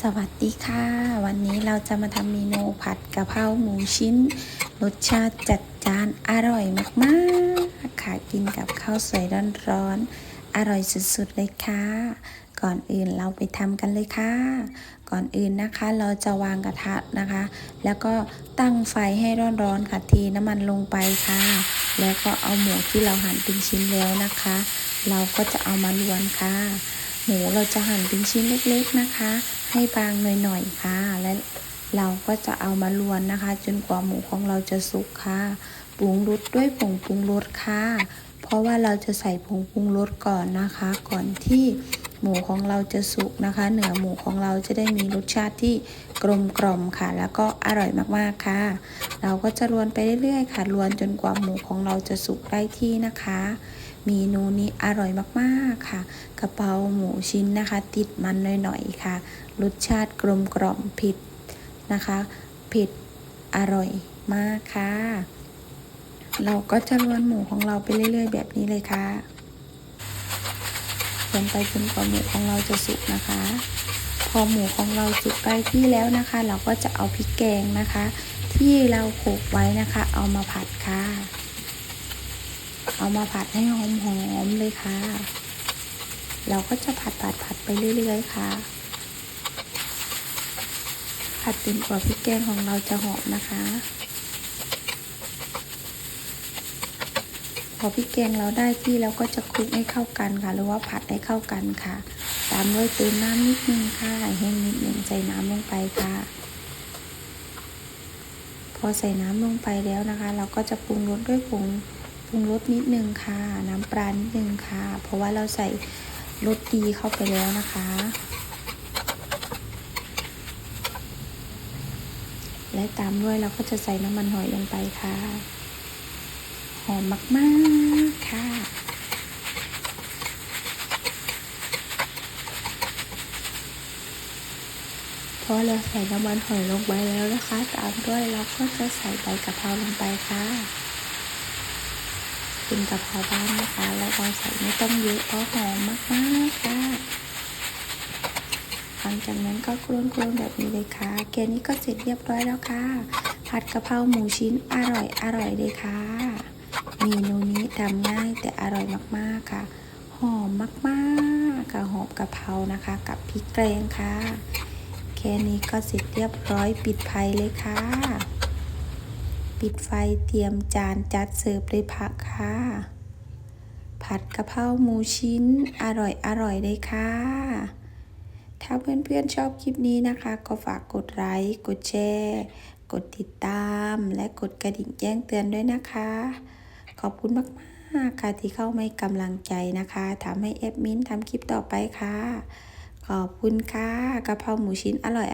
สวัสดีค่ะ วันนี้เราจะมาทำเมนูผัดกะเพราหมูชิ้น รสชาติจัดจานอร่อยมากๆ ค่ะ กินกับข้าวสวยร้อนๆ อร่อยสุดๆเลยค่ะ ก่อนอื่นเราไปทำกันเลยค่ะ ก่อนอื่นนะคะเราจะวางกระทะนะคะ แล้วก็ตั้งไฟให้ร้อนๆค่ะเทีน้ำมันลงไปค่ะ แล้วก็เอาหมูที่เราหั่นเป็นชิ้นแล้วนะคะ เราก็จะเอามาลวนค่ะ หมูเราจะหั่นเป็นชิ้นเล็กๆนะคะ ให้บางหน่อยๆค่ะ และเราก็จะเอามาลวนนะคะ จนกว่าหมูของเราจะสุกค่ะ ปรุงรสด้วยผงปรุงรสค่ะ เพราะว่าเราจะใส่ผงปรุงรสก่อนนะคะ ก่อนที่หมูของเราจะสุกนะคะ เนื้อหมูของเราจะได้มีรสชาติที่กลมกล่อมค่ะ แล้วก็อร่อยมากๆค่ะ เราก็จะลวนไปเรื่อยๆค่ะลวนจนกว่าหมูของเราจะสุกได้ที่นะคะ เมนูนี้อร่อยมากๆค่ะ กระเพราหมูชิ้นนะคะ ติดมันหน่อยๆค่ะ รสชาติกลมกล่อมผ็ดนะคะเผ็ดอร่อยมากค่ะ เราก็จะลวนหมูของเราไปเรื่อย ๆ แบบนี้เลยค่ะลวนไปจนกว่าหมูของเราจะสุกนะคะ พอหมูของเราสุกใกล้ที่แล้วนะคะ เราก็จะเอาพริกแกงนะคะ ที่เราโขกไว้นะคะ เอามาผัดค่ะ เอามาผัดให้หอมๆเลยค่ะ เราก็จะผัดผัดผัดไปเรื่อยๆค่ะ ผัดจนกว่าพริกแกงของเราจะหอมนะคะ พอพริกแกงเราได้ที่เราก็จะคลุกให้เข้ากันค่ะ หรือว่าผัดให้เข้ากันค่ะ ตามด้วยเติมน้ำนิดนึงค่ะให้นิดนึงใส่น้ำลงไปค่ะพอใส่น้ำลงไปแล้วนะคะ เราก็จะปรุงรสด้วยผง รุงรสนิดนึงค่ะ น้ำปลานิดนึงค่ะ เพราะว่าเราใส่รสดีเข้าไปแล้วนะคะ และตามด้วยเราก็จะใส่น้ำมันหอยลงไปค่ะ หอมมากๆค่ะพอเราใส่น้ำมันหอยลงไปแล้วนะคะ ตามด้วยเราก็จะใส่ใบกะเพราลงไปค่ะ เป็นกะเพราบ้านนะคะ แล้วเราใส่ไม่ต้องเยอะเพราะหอมมากๆค่ะหลังจากนั้นก็กลวนๆแบบนี้เลยค่ะแกนี้ก็เสร็จเรียบร้อยแล้วค่ะ ผัดกะเพราหมูชิ้นอร่อยอร่อยเลยค่ะเมนูนี้ทำง่ายแต่อร่อยมากๆค่ะ หอมมากๆค่ะหอมกะเพรานะคะ กับพริกแกงค่ะ แค่นี้ก็เสร็จเรียบร้อยปิดไฟเลยค่ะ ปิดไฟเตรียมจานจัดเสิร์ฟเลยผักค่ะ ผัดกะเพราหมูชิ้นอร่อยอร่อยเลยค่ะ ถ้าเพื่อนๆชอบคลิปนี้นะคะ ก็ฝากกดไลค์กดแชร์กดติดตามและกดกระดิ่งแจ้งเตือนด้วยนะคะ ขอบคุณมากๆค่ะที่เข้ามาให้กำลังใจนะคะทำให้แอดมินทำคลิปต่อไปค่ะ ขอบคุณค่ะกะเพราหมูชิ้นอร่อย